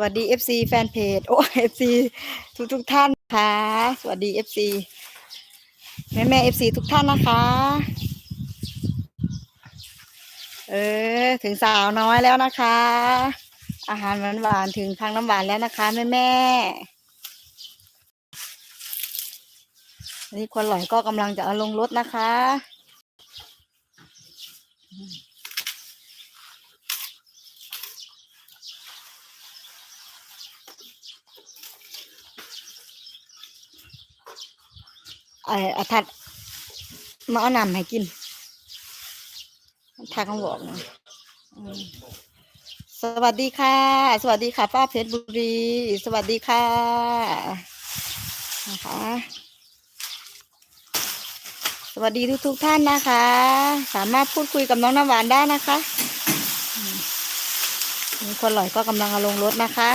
วัสดี FC แฟนเพจโอ้ FC ทุกทุกท่านค่ะ สวัสดี FC แม่แม่ FC ทุกท่านนะคะ เออ ถึงสาวน้อยแล้วนะคะ อาหารหวานหวานๆถึงทางน้ำหวานแล้วนะคะแม่แม่นี่คนหลอยก็กำลังจะเอาลงรถนะคะ ไอ้อาทัดมาเอาน้ำให้กินทักเขาบอกนะสวัสดีค่ะ สวัสดีค่ะ ป้าเพชรบุรี สวัสดีค่ะนะคะสวัสดีทุกทุกท่านนะคะ สามารถพูดคุยกับน้องน้ำหวานได้นะคะ คนหล่อยก็กำลังอาลงรถนะคะ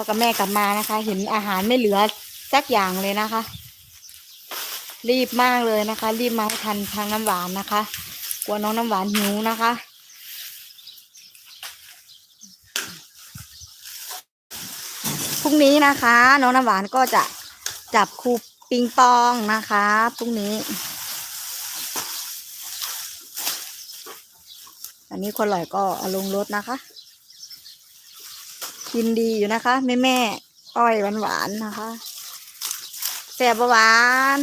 พ่อกับแม่กลับมานะคะ เห็นอาหารไม่เหลือสักอย่างเลยนะคะ รีบมากเลยนะคะ รีบมาให้ทันทางน้ำหวานนะคะ กลัวน้องน้ำหวานหิวนะคะพรุ่งนี้นะคะ น้องน้ำหวานก็จะจับครูปิงปองนะคะพรุ่งนี้อันนี้คนหล่อยก็เอาลงรถนะคะ กินดีอยู่นะคะ แม่แม่อ้อยหวานหวานๆนะคะแสบบหวาน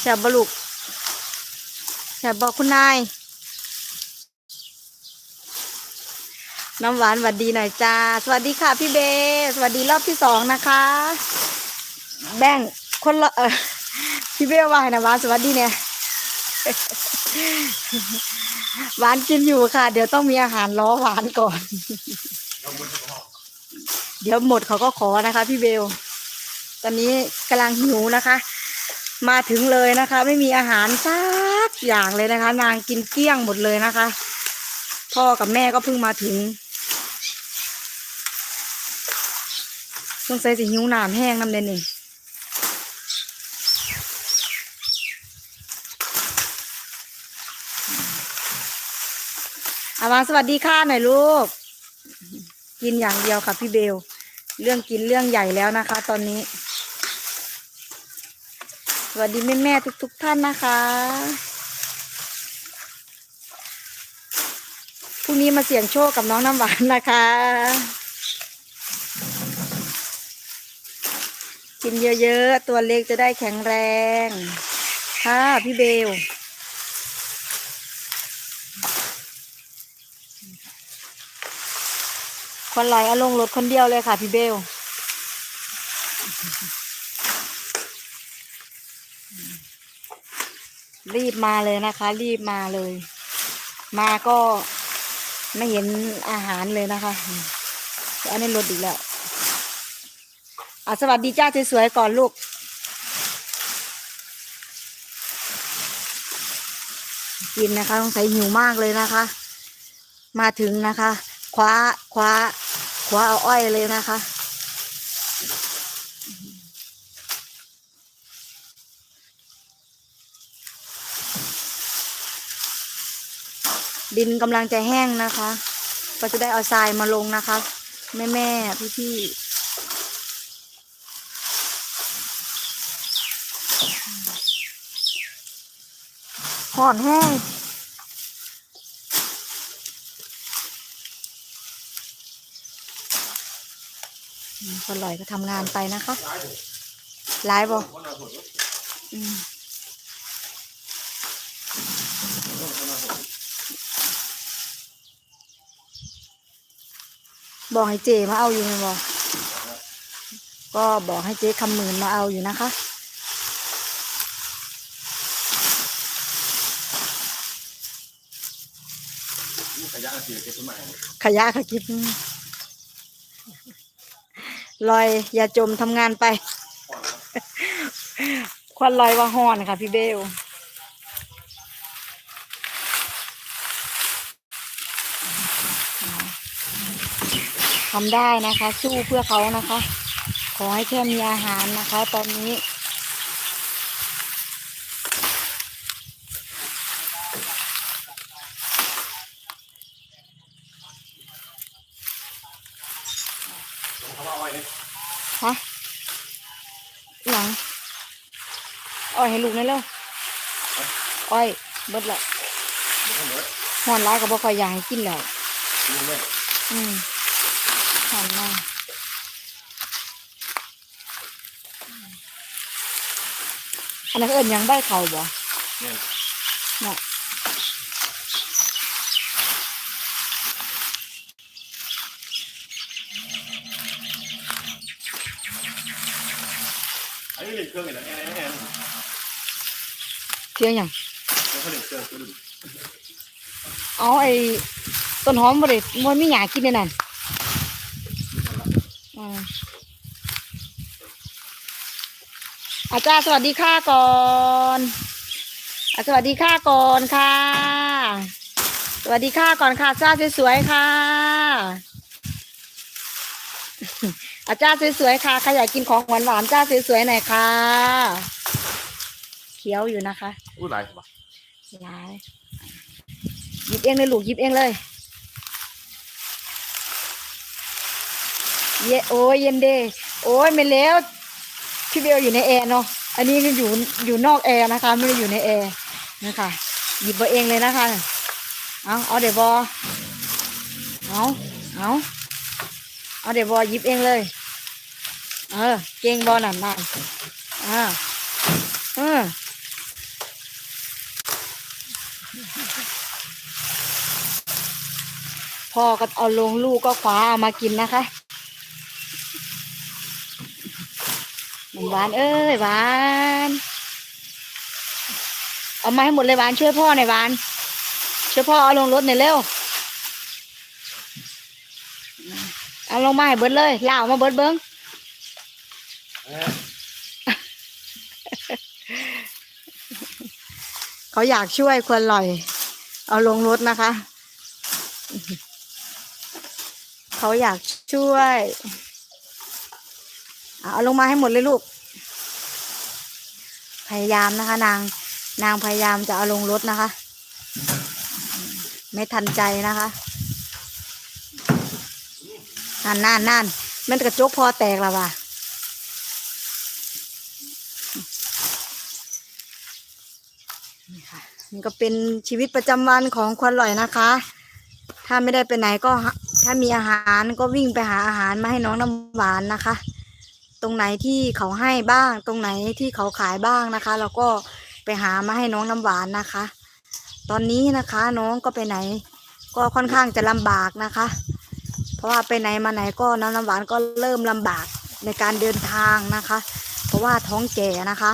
แสบบลุกแสบบอกคุณนายน้ำหวานสวัสดีหน่อยจ้า สวัสดีค่ะพี่เบสวัสดีรอบที่สองนะคะ แบ่งคนละเออพี่เบว่าให้นะหวานสวัสดีเนี่ยหวานกินอยู่ค่ะ เดี๋ยวต้องมีอาหารล้อหวานก่อน เดี๋ยวหมดเขาก็ขอนะคะ พี่เบล ตอนนี้กำลังหิวนะคะ มาถึงเลยนะคะ ไม่มีอาหารสักอย่างเลยนะคะ นางกินเกลี้ยงหมดเลยนะคะ พ่อกับแม่ก็เพิ่งมาถึงสงสัยสิหิวน้ำแห้งน้ำเด่นนี่อาวางสวัสดีค่ะหน่อยลูก กินอย่างเดียวค่ะพี่เบล เรื่องกินเรื่องใหญ่แล้วนะคะ ตอนนี้ สวัสดีแม่แม่ๆทุกๆท่านนะคะพรุ่งนี้มาเสี่ยงโชคกับน้องน้ำหวานนะคะ กินเยอะๆ ตัวเล็กจะได้แข็งแรง ค่ะพี่เบล คนไหลเอาลงรถคนเดียวเลยค่ะพี่เบลรีบมาเลยนะคะ รีบมาเลย มาก็ไม่เห็นอาหารเลยนะคะอันนี้รถอีกแล้วอะสวัสดีจ้าสวยๆก่อนลูกกินนะคะต้องใส่หิวมากเลยนะคะ มาถึงนะคะ คว้าคว้า คว้าเอาอ้อยเลยนะคะ ดินกำลังจะแห้งนะคะ ก็จะได้เอาทรายมาลงนะคะ แม่แม่พี่พี่ห่อนแห้ง อืมคนลอยก็ทำงานไปนะคะไลฟ์บอกบอกให้เจมาเอาอยู่ไหมบอกก็บอกให้เจ๊คำหมื่นมาเอาอยู่นะคะขยะเสียเก็บต้นไม้ขยะขกิบ ลอยอย่าจมทำงานไป ควันลอยว่าห่อนค่ะ พี่เบลทำได้นะคะ สู้เพื่อเขานะคะ ขอให้แค่มีอาหารนะคะ ตอนนี้ หลัง อ้อยให้ลูกหนั่นเร็วอ้อยเบิดละมันก็เหมือนหอนร้ายก็บ่ค่อยอยากให้กินแล้วนี่แม่อืมหอนมากอันนั้นก็เอิญยังใบเขาบ่เนี่ยน่ะ อันนี้เล่นเครื่องอะไรแอนแอน เพียงยังเขาองตัวนึงเอาไอ้ต้นหอมบ่ได้มันมีหยากินในนั้นอืมอาจารย์สวัสดีค่ะก่อนอาสวัสดีค่ะก่อนค่ะ สวัสดีค่ะก่อนค่ะจ้าสวยๆค่ะ อาจารย์สวยๆค่ะใครอยากกินของหวานๆจ้าสวยๆหน่อยค่ะ เคี้ยวอยู่นะคะอู้หลายป่ะหลายหยิบเองเลยลูกหยิบเองเลย เยโอ้ยเย็นเดโอ้ยไม่แล้วพี่เบลอยู่ในแอร์เนาะอันนี้ก็อยู่อยู่นอกแอร์นะคะ ไม่ได้อยู่ในแอร์นะคะหยิบมาเองเลยนะคะเอาเอาเดี๋ยวบอเอาเอาเอาเดี๋ยวบอหยิบเองเลยเออเก่งบอนั่นนั่นอ่าเออ พ่อก็เอาลงลูกก็คว้าเอามากินนะคะหวานเอ้ยหวาน เอามาให้หมดเลยหวานช่วยพ่อหน่อยหวาน ช่วยพ่อเอาลงรถหน่อยเร็ว เอาลงมาให้เบิดเลยล่าออกมาเบิดเบิ้งเขาอยากช่วยควรลอย เอาลงรถนะคะ เขาอยากช่วยเอาลงมาให้หมดเลยลูก พยายามนะคะ นาง นางพยายามจะเอาลงรถนะคะ ไม่ทันใจนะคะนั่นนั่นนั่นมันกระจกพอแตกแล้วว่ะนี่ค่ะนี่ก็เป็นชีวิตประจำวันของควันลอยนะคะ ถ้าไม่ได้ไปไหนก็ ถ้ามีอาหารก็วิ่งไปหาอาหารมาให้น้องน้ำหวานนะคะ ตรงไหนที่เขาให้บ้าง ตรงไหนที่เขาขายบ้างนะคะ เราก็ไปหามาให้น้องน้ำหวานนะคะ ตอนนี้นะคะน้องก็ไปไหน ก็ค่อนข้างจะลำบากนะคะ เพราะว่าไปไหนมาไหนก็น้องน้ำหวานก็เริ่มลำบากในการเดินทางนะคะ เพราะว่าท้องแก่นะคะ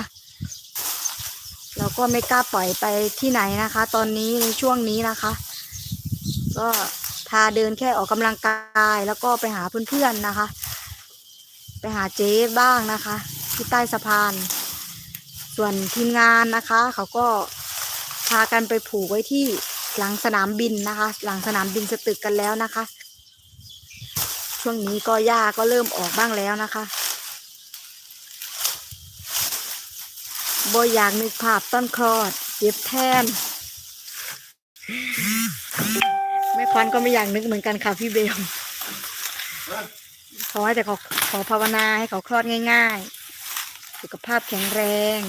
เราก็ไม่กล้าปล่อยไปที่ไหนนะคะ ตอนนี้ในช่วงนี้นะคะ ก็ พาเดินแค่ออกกำลังกายแล้วก็ไปหาเพื่อนๆนะคะ ไปหาเจ๊บ้างนะคะ ที่ใต้สะพาน ส่วนทีมงานนะคะ เขาก็พากันไปผูกไว้ที่หลังสนามบินนะคะ หลังสนามบินสตึกกันแล้วนะคะ ช่วงนี้ก็หญ้าก็เริ่มออกบ้างแล้วนะคะโบอยากนึกภาพต้นคลอดเจ็บแทน ม่ควันก็ไม่อยากนึกเหมือนกันค่ะพี่เบลขอให้แต่ขอขอภาวนาให้เขาคลอดง่าย ๆ สุขภาพแข็งแรง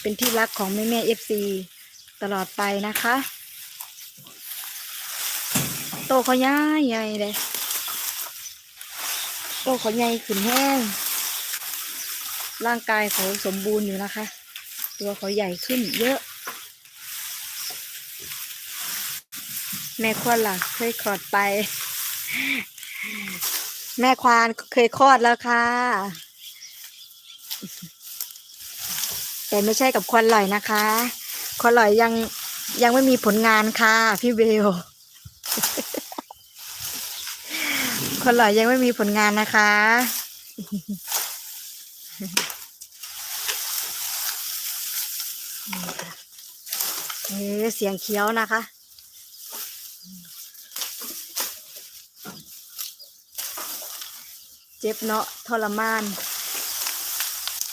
เป็นที่รักของแม่แม่เอฟซีตลอดไปนะคะ โตเขาใหญ่ใหญ่เลยโตเขาใหญ่ขึ้นแห้ง ร่างกายเขาสมบูรณ์อยู่นะคะ ตัวเขาใหญ่ขึ้นเยอะ แม่ควานล่ะ เคยคลอดไป แม่ควานเคยคลอดแล้วค่ะ แต่ไม่ใช่กับควันลอยนะคะควันลอยยังยังไม่มีผลงานค่ะ พี่เบลควันลอยยังไม่มีผลงานนะคะ เอ๊เสียงเคี้ยวนะคะ เจ็บเนาะทรมาน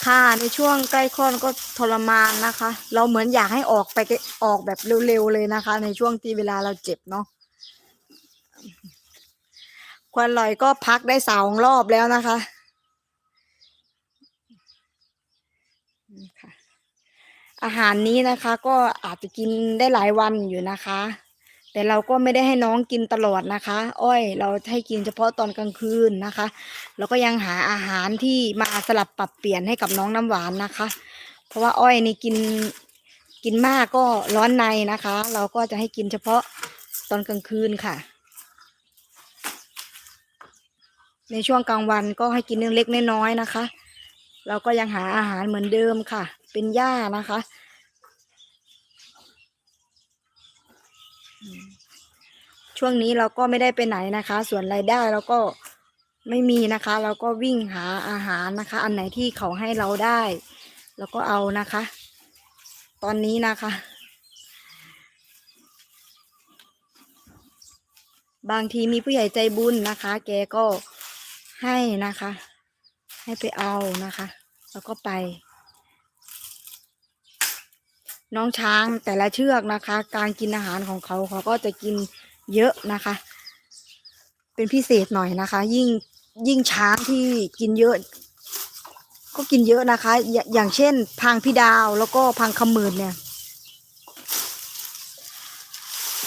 ค่ะในช่วงใกล้คลอดก็ทรมานนะคะ เราเหมือนอยากให้ออกไปออกแบบเร็วๆเลยนะคะ ในช่วงที่เวลาเราเจ็บเนาะควันลอยก็พักได้สองรอบแล้วนะคะนี่ค่ะอาหารนี้นะคะ ก็อาจจะกินได้หลายวันอยู่นะคะ แต่เราก็ไม่ได้ให้น้องกินตลอดนะคะ อ้อยเราให้กินเฉพาะตอนกลางคืนนะคะแล้วก็ยังหาอาหารที่มาสลับปรับเปลี่ยนให้กับน้องน้ำหวานนะคะ เพราะว่าอ้อยนี่กินกินมากก็ร้อนในนะคะ เราก็จะให้กินเฉพาะตอนกลางคืนค่ะ ในช่วงกลางวันก็ให้กินเล็กๆน้อยๆนะคะ เราก็ยังหาอาหารเหมือนเดิมค่ะ เป็นหญ้านะคะอืม ช่วงนี้เราก็ไม่ได้ไปไหนนะคะ ส่วนรายได้เราก็ไม่มีนะคะ เราก็วิ่งหาอาหารนะคะ อันไหนที่เขาให้เราได้เราก็เอานะคะ ตอนนี้นะคะ บางทีมีผู้ใหญ่ใจบุญนะคะ แกก็ให้นะคะ ให้ไปเอานะคะ แล้วก็ไป น้องช้างแต่ละเชือกนะคะ การกินอาหารของเขาเขาก็จะกินเยอะนะคะ เป็นพิเศษหน่อยนะคะ ยิ่งยิ่งช้างที่กินเยอะ ก็กินเยอะนะคะอย่าอย่างเช่น พังพี่ดาวแล้วก็พังขมืนเนี่ย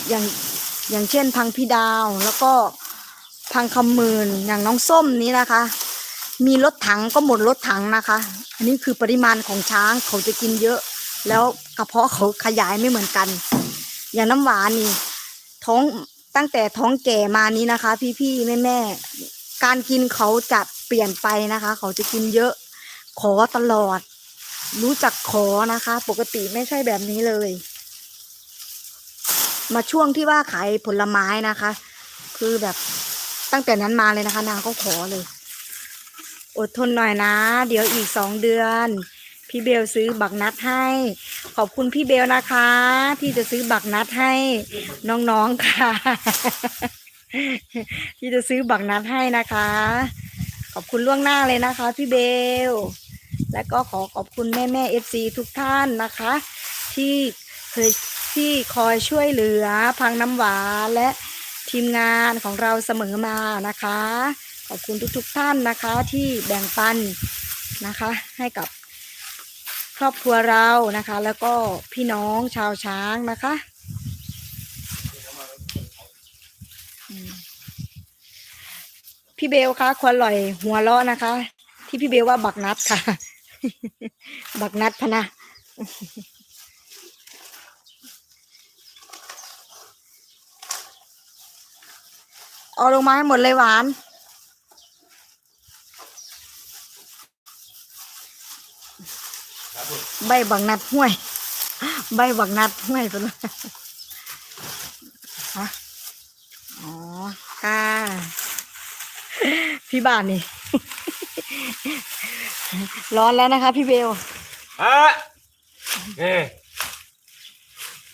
อย่างอย่างเช่น พังพี่ดาวแล้วก็พังคำมืนอย่างน้องส้มนี้นะคะ มีรถถังก็หมดรถถังนะคะ อันนี้คือปริมาณของช้างเขาจะกินเยอะ แล้วกระเพาะเขาขยายไม่เหมือนกัน อย่างน้ำหวานนี่ ท้องตั้งแต่ท้องแก่มานี้นะคะ พี่ๆแม่ๆการกินเขาจะเปลี่ยนไปนะคะ เขาจะกินเยอะ ขอตลอด รู้จักขอนะคะ ปกติไม่ใช่แบบนี้เลย มาช่วงที่ว่าขายผลไม้นะคะ คือแบบตั้งแต่นั้นมาเลยนะคะ นางก็ขอเลย อดทนหน่อยนะ เดี๋ยวอีกสองเดือน พี่เบลซื้อบักนัดให้ ขอบคุณพี่เบลนะคะ ที่จะซื้อบักนัดให้น้องๆค่ะ ที่จะซื้อบักนัดให้นะคะ ขอบคุณล่วงหน้าเลยนะคะ พี่เบล และก็ขอขอบคุณแม่แม่เอฟซีทุกท่านนะคะ ที่เคยที่คอยช่วยเหลือพังน้ำหวานและทีมงานของเราเสมอมานะคะ ขอบคุณทุกๆทท่านนะคะที่แบ่งปันนะคะ ให้กับ ครอบครัวเรานะคะ แล้วก็พี่น้องชาวช้างนะคะ พี่เบลคะควรลอยหัวเราะนะคะ ที่พี่เบลว่าบักนัดค่ะ บักนัดพนะเอาลงมาให้หมดเลยหวาน ครับผม ใบบักนัดห้วย ใบบักนัดห้วยไปเลยฮะอ๋อค่ะพี่บ้านนี่ ร้อนแล้วนะคะ พี่เบลอะนี่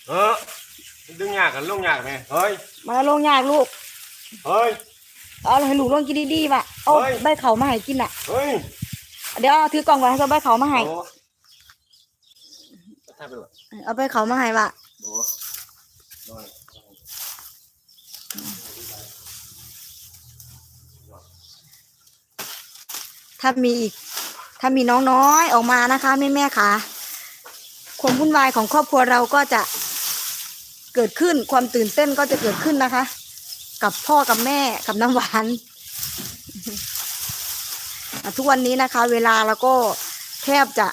เออดึงยากกันลงยากไหมเฮ้ย มาลงยากลูก เฮ้ย เอาให้ลูกลงกินดีๆว่ะเอาเฮ้ยใบเขามาให้กินอะ เฮ้ย เดี๋ยวเอาถือกล่องไว้ให้เอาใบเขามาให้โอ้ ถ้าไปเอาใบเขามาให้ว่ะโอ้น้อยถ้ามีอีก ถ้ามีน้องน้อยออกมานะคะแม่แม่ๆค่ะความวุ่นวายของครอบครัวเราก็จะเกิดขึ้นความตื่นเต้นก็จะเกิดขึ้นนะคะ กับพ่อกับแม่กับน้ำหวานทุกวันนี้นะคะ เวลาเราก็แทบจะ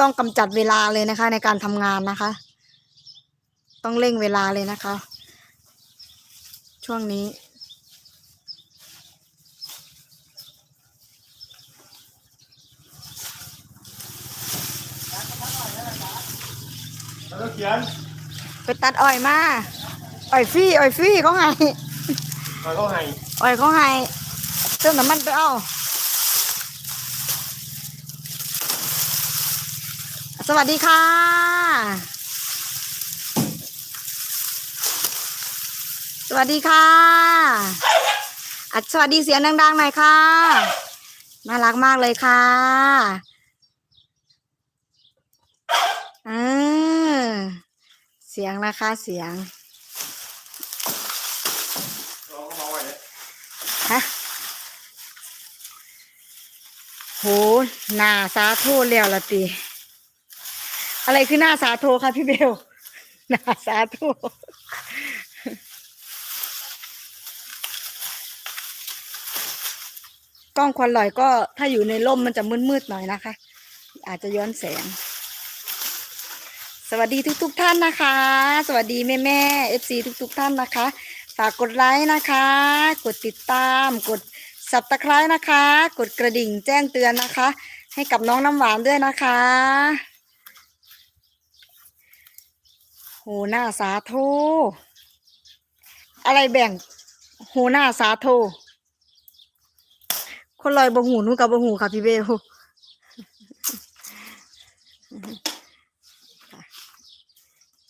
ต้องกำจัดเวลาเลยนะคะ ในการทำงานนะคะ ต้องเร่งเวลาเลยนะคะ ช่วงนี้แล้วก็เขียนไปตัดอ้อยมาอ้อยฟรี่อ้อยฟรี่เขาให้คอยเขาให้อ้อยเขาให้เติมน้ำมันไปเอา สวัสดีค่ะ สวัสดีค่ะอัดสวัสดีเสียงดังๆหน่อยค่ะ น่ารักมากเลยค่ะเออเสียงนะคะเสียงฮะโหหนาสาโทแล้วละตี อะไรคือหน้าสาโทคะพี่เบล หน้าสาโทกล้องควันลอยก็ถ้าอยู่ในร่มมันจะมืดๆหน่อยนะคะ อาจจะย้อนแสง สวัสดีทุก ๆทท่านนะคะ สวัสดีแม่แม่เอฟซีทุกๆทท่านนะคะ ฝากกดไลค์นะคะ กดติดตาม กดสับตะไคร้นะคะ กดกระดิ่งแจ้งเตือนนะคะ ให้กับน้องน้ำหวานด้วยนะคะ โหหน้าสาโท อะไรแบ่งโหหน้าสาโท คนลอยบงหูหนูกับบงหูค่ะพี่เบล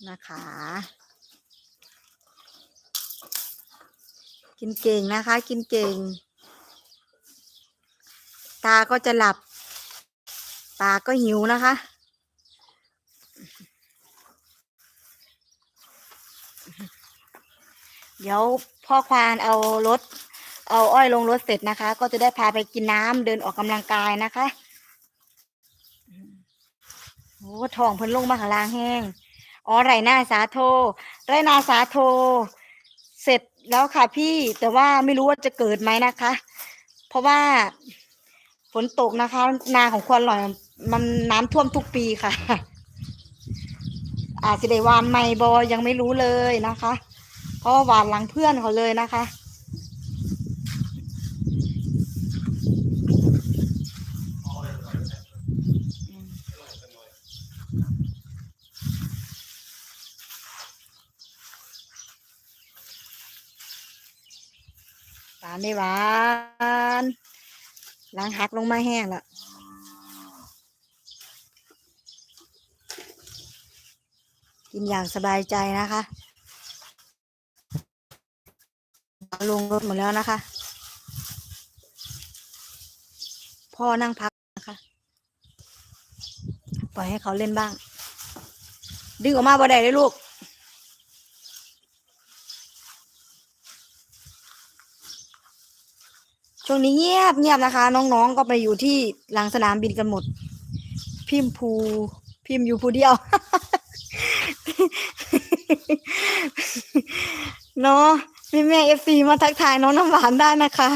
นะคะ กินเก่งนะคะ กินเก่ง ตาก็จะหลับตาก็หิวนะคะ เดี๋ยวพ่อควานเอารถ เอาอ้อยลงรถเสร็จนะคะ ก็จะได้พาไปกินน้ำเดินออกกำลังกายนะคะโอ้ทองเพิ่นลงมาข้างล่างแห้งอ๋อไรนาสาโท ไรนาสาโท เสร็จแล้วค่ะพี่แต่ว่าไม่รู้ว่าจะเกิดไหมนะคะ เพราะว่าฝนตกนะคะ นาของควนหล่อยมันน้ำท่วมทุกปีค่ะอาจจะได้วานไม่บอยังไม่รู้เลยนะคะ เพราะว่าหวานหลังเพื่อนเขาเลยนะคะ หวานได้หวานล้างหักลงมาแห้งแล้วกินอย่างสบายใจนะคะเอา ลงรถหมดแล้วนะคะ พ่อนั่งพักนะคะ ปล่อยให้เขาเล่นบ้าง ดึงออกมาบ่ได้เลยลูกช่วงนี้เงียบเงียบนะคะ น้องๆก็ไปอยู่ที่หลังสนามบินกันหมด พิมพ์ภูพิมพ์อยู่ผู้เดียวเนาะ ม่แม่เอฟซีมาทักทายน้องน้ำหวานได้นะคะ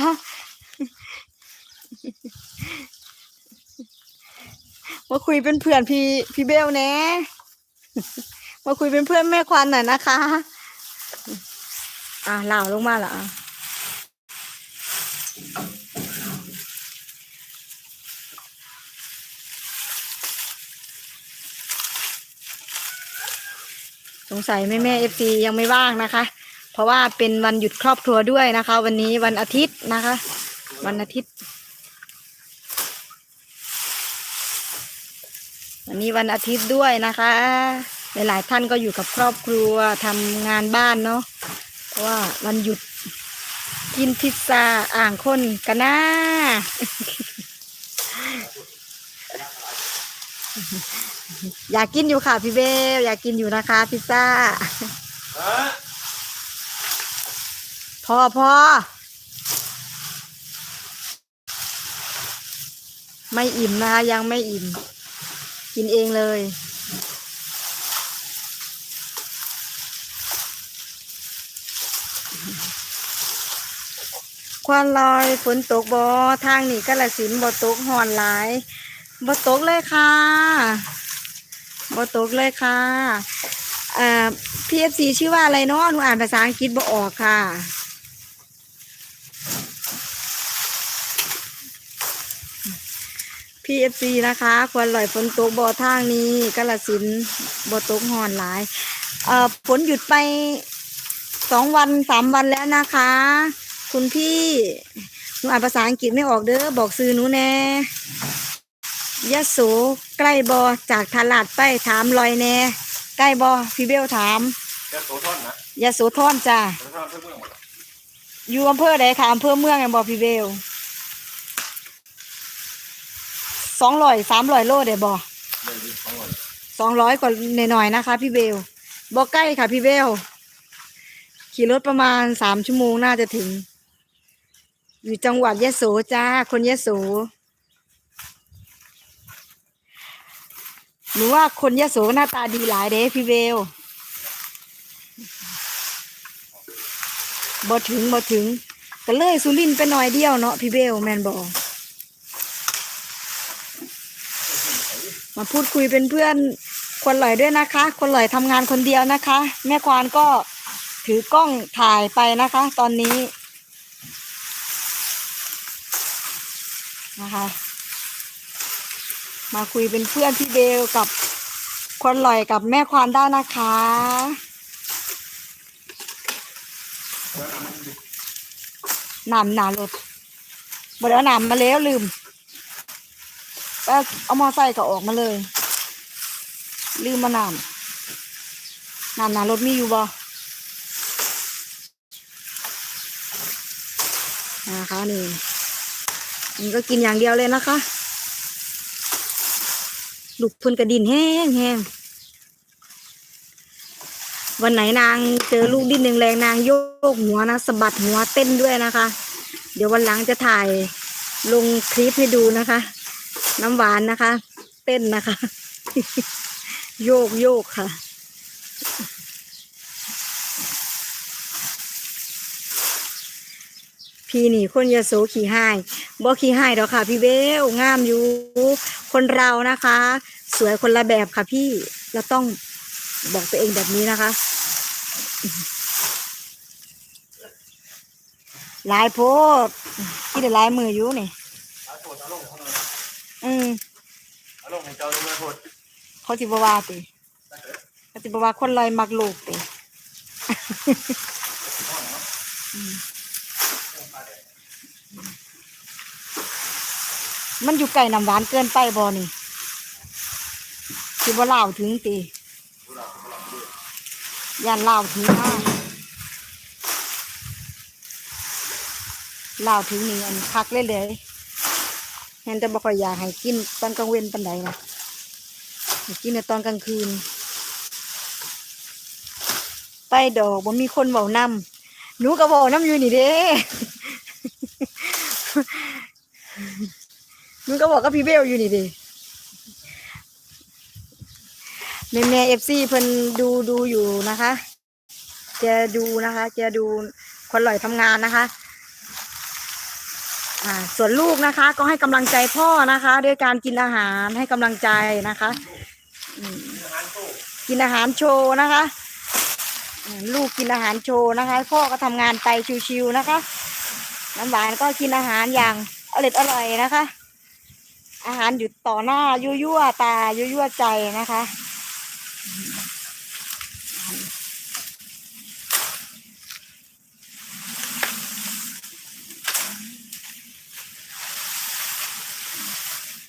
มาคุยเป็นเพื่อนพี่พี่เบลแนะมาคุยเป็นเพื่อนแม่ควันหน่อยนะคะ อะเหล่าลงมาเหรอสงสัยแม่แม่เอฟซียังไม่ว่างนะคะ เพราะว่าเป็นวันหยุดครอบครัวด้วยนะคะ วันนี้วันอาทิตย์นะคะ วันอาทิตย์ วันนี้วันอาทิตย์ด้วยนะคะหลายๆท่านก็อยู่กับครอบครัวทำงานบ้านเนาะเพราะว่าวันหยุดกินพิซซ่าอ่างคนกันนะอยากกินอยู่ค่ะพี่เบลอยากกินอยู่นะคะ พิซซ่า พอพอไม่อิ่มนะคะยังไม่อิ่ม กินเองเลยควันลอยฝนตกบอทางนี้กละสินบ่ตกหอนหลายบ่ตกเลยค่ะบ่ตกเลยค่ะอ่า PFC ชื่อว่าอะไรเนาะหนูอ่านภาษาอังกฤษบ่ออกค่ะ PFC นะคะ ควรลอยฝนตกบ่อทางนี้กาลสินธุ์บ่ตกหอนหลาย เอ่อฝนหยุดไปสองวันสามวันแล้วนะคะ คุณพี่หนูอ่านภาษาอังกฤษไม่ออกเด้อบอกซื้อหนูแน่ยะโสใกล้บอจากทาลาดไปถามลอยแน่ใกล้บอพี่เบลถามแค่โซท่อนนะยะโสธรจ้าโซท่อนเพื่อเมืองหมดอยู่อำเภอใดค่ะอำเภอเมืองไงบอพี่เบล สองร้อยสามร้อยโลเดี๋ยวบอสองร้อยกว่าหน่อยๆนะคะ พี่เบลบอกใกล้ค่ะพี่เบลขี่รถประมาณสามชั่วโมงน่าจะถึง อยู่จังหวัดยะโสจ้า คนยะโสหรือว่าคนยะโสหน้าตาดีหลายเด้พี่เบลบอถึงบอถึงก็เลยสุรินไปหน่อยเดียวเนาะพี่เบลแมนบอก มาพูดคุยเป็นเพื่อนคนหลอยด้วยนะคะ คนหลอยทำงานคนเดียวนะคะ แม่ควานก็ถือกล้องถ่ายไปนะคะ ตอนนี้นะคะ มาคุยเป็นเพื่อนพี่เบลกับคนหลอยกับแม่ควานได้นะคะหนำหนารถบดเอาหนำมาแล้วลืม ก็เอามอไซค์ก็ออกมาเลย ลืมมานำหนำหนารถมีอยู่บ่นะคะนี่นี่ก็กินอย่างเดียวเลยนะคะลูกพุ่นกระดินแห้งแห้งวันไหนนางเจอลูกดิ้นแรงๆนางโยกหัวนะสะบัดหัวเต้นด้วยนะคะ เดี๋ยววันหลังจะถ่ายลงคลิปให้ดูนะคะ น้ำหวานนะคะ เต้นนะคะ โยกโยกค่ะ พี่นี่คนยาโสขี่ห้ายบ่ขี่ห้ายดอกค่ะ พี่เบลงามอยู่ คนเรานะคะ สวยคนละแบบค่ะพี่เราต้องบอกตัวเองแบบนี้นะคะลายโพดกินได้หลายมืออยู่นี่ อาโทษเอาลงเอาลงอืมเอาลงให้เจ้าลงมาโทษเขาจิบว่าติเขาจิบว่าคนลอยมักลูกติมันอยู่ไก่น้ำหวานเกินไปบอนี่จิบว่าเล่าวถึงติย่านเล่าวถึงมากเล่าวถึงนี่อันคักเลยเลย เห็นแต่บ่ค่อยอยากให้กินตอนกลางเว้นปันใดนะกินในตอนกลางคืนไปดอกบ่มีคนเว้านำหนูก็เว้านำอยู่นี่เด้หนูก็บอกกับพี่เบลอยู่นี่เด้แม่แม่เอฟซีเพิ่นดูดูอยู่นะคะจะดูนะคะจะดูคนหล่อยทำงานนะคะ อ่าส่วนลูกนะคะ ก็ให้กำลังใจพ่อนะคะ ด้วยการกินอาหารให้กำลังใจนะคะกินอาหารโชว์นะคะลูกกินอาหารโชว์นะคะ พ่อก็ทำงานไปชิวๆนะคะ น้ำหวานก็กินอาหารอย่างอร่อยอร่อยนะคะ อาหารอยู่ต่อหน้ายั่วๆตายั่วๆใจนะคะ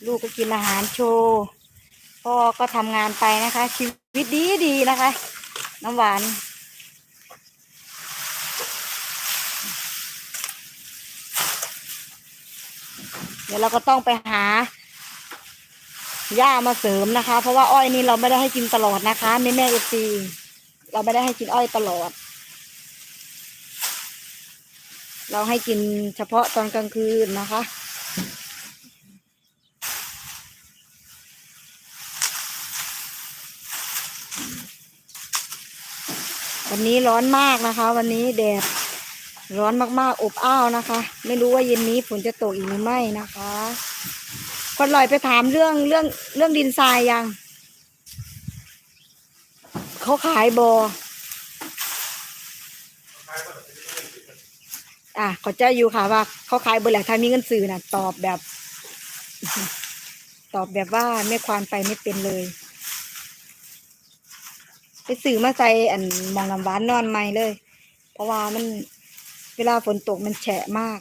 ลูกก็กินอาหารโชว์พ่อก็ทำงานไปนะคะ ชีวิตดีดีนะคะ น้ำหวานเดี๋ยวเราก็ต้องไปหาหญ้ามาเสริมนะคะ เพราะว่าอ้อยนี่เราไม่ได้ให้กินตลอดนะคะแม่แม่เอซีเราไม่ได้ให้กินอ้อยตลอด เราให้กินเฉพาะตอนกลางคืนนะคะ วันนี้ร้อนมากนะคะ วันนี้แดดร้อนมากๆ อบอ้าวนะคะ ไม่รู้ว่าเย็นนี้ฝนจะตกอีกหรือไม่นะคะคนลอยไปถามเรื่องเรื่องเรื่องดินทรายยังเขาขายบออะเขาจะอยู่ค่ะว่าเขาขายบอแหละถ้ามีเงินซื้อน่ะตอบแบบ ตอบแบบว่าไม่ควานไปไม่เป็นเลย ไปซื้อมาใส่อันมองน้ำหวานนอนใหม่เลย เพราะว่ามันเวลาฝนตกมันแฉะมาก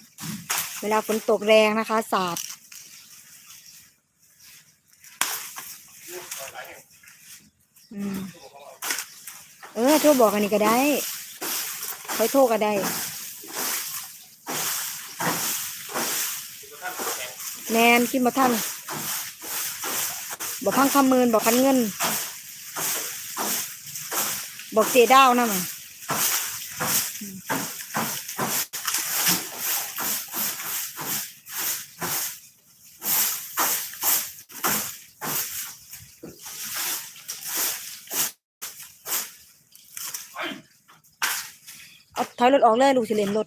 เวลาฝนตกแรงนะคะ สาดเออ โทรบอกกันนี่ก็ได้คอยโทรก็ได้ แนนคิดมาท่านบอกพังคำมืนบอกคันเงิน บอกเจดาวนั่งนเอาถอยรถออกเลยลูกสิเลนรถ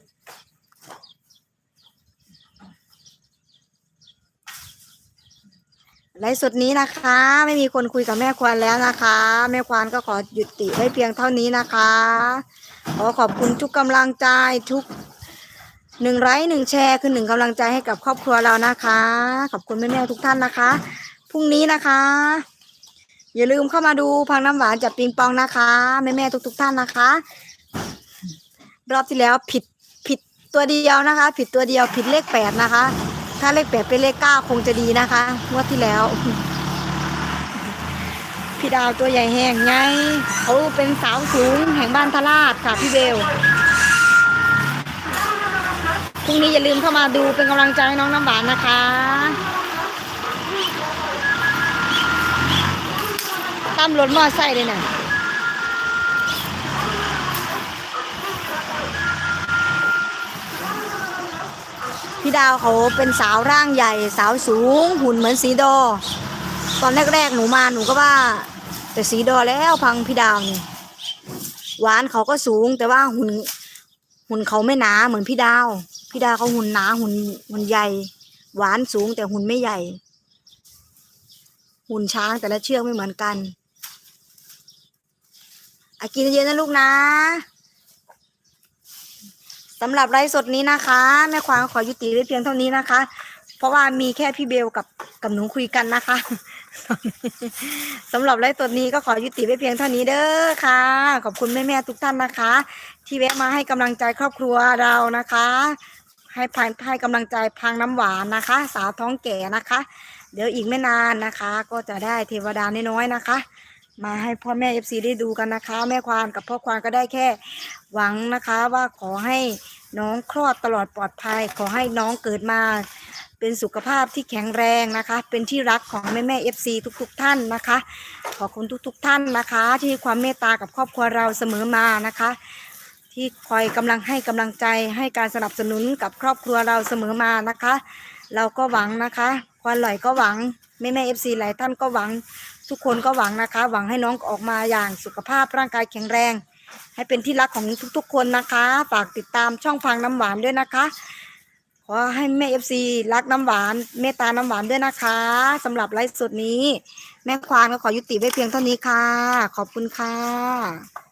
ลฟ์สดนี้นะคะ ไม่มีคนคุยกับแม่ควานแล้วนะคะ แม่ควานก็ขอหยุดติไว้เพียงเท่านี้นะคะขอขอบคุณทุกกำลังใจทุกหนึ่งไลค์หนึ่งแชร์คือหนึ่งกำลังใจให้กับครอบครัวเรานะคะ ขอบคุณแม่ๆทุกท่านนะคะพรุ่งนี้นะคะ อย่าลืมเข้ามาดูพังน้ำหวานจับปิงปองนะคะแม่ๆทุก ๆ ท่านนะคะ รอบที่แล้วผิดผิดตัวเดียวนะคะ ผิดตัวเดียวผิดเลขแปดนะคะ ถ้าเลขแปดเป็นเลขเก้าคงจะดีนะคะงวดที่แล้ว พี่ดาวตัวใหญ่แห้งไงเขาเป็นสาวสูงแห่งบ้านทลาดค่ะพี่เบลพรุ่งนี้อย่าลืมเข้ามาดูเป็นกำลังใจให้น้องน้ำหวานนะคะตั้มรถมอไซค์เลยน่ะ พี่ดาวเขาเป็นสาวร่างใหญ่ สาวสูงหุ่นเหมือนสีดอ ตอนแรกๆหนูมาหนูก็ว่า แต่สีดอแล้วพังพี่ดาวนี่หวานเขาก็สูงแต่ว่าหุ่นหุ่นเขาไม่หนาเหมือนพี่ดาว พี่ดาวเขาหุ่นหนาหุ่นหุ่นใหญ่ หวานสูงแต่หุ่นไม่ใหญ่ หุ่นช้างแต่ละเชือกไม่เหมือนกันอากินเยอะนะลูกนะ สำหรับไลฟ์สดนี้นะคะ แม่ควางขอยุติไว้เพียงเท่านี้นะคะ เพราะว่ามีแค่พี่เบลกับกับหนูคุยกันนะคะสำหรับไลฟ์สดนี้ก็ขอยุติไว้เพียงเท่านี้เด้อค่ะ ขอบคุณแม่ๆทุกท่านนะคะ ที่แวะมาให้กำลังใจครอบครัวเรานะคะ ให้พายให้กำลังใจพังน้ำหวานนะคะ สาวท้องแก่นะคะ เดี๋ยวอีกไม่นานนะคะ ก็จะได้เทวดาน้อยๆนะคะ มาให้พ่อแม่เอฟซีได้ดูกันนะคะ แม่ควานกับพ่อควานก็ได้แค่หวังนะคะว่าขอให้น้องคลอดตลอดปลอดภัย ขอให้น้องเกิดมา เป็นสุขภาพที่แข็งแรงนะคะ เป็นที่รักของแม่แม่เอฟซีทุกๆท่านนะคะ ขอบคุณทุกๆท่านนะคะ ที่ความเมตตากับครอบครัวเราเสมอมานะคะ ที่คอยกำลังให้กำลังใจให้การสนับสนุนกับครอบครัวเราเสมอมานะคะ เราก็หวังนะคะ ควันหลอยก็หวังแม่แม่เอฟซีหลายท่านก็หวัง ทุกคนก็หวังนะคะ หวังให้น้องออกมาอย่างสุขภาพร่างกายแข็งแรง ให้เป็นที่รักของทุกๆ คนนะคะ ฝากติดตามช่องฟังน้ำหวานด้วยนะคะ ขอให้แม่เอฟซีรักน้ำหวานเมตตาน้ำหวานด้วยนะคะสำหรับไลฟ์สดนี้ แม่ควานก็ขอยุติไว้เพียงเท่านี้ค่ะ ขอบคุณค่ะ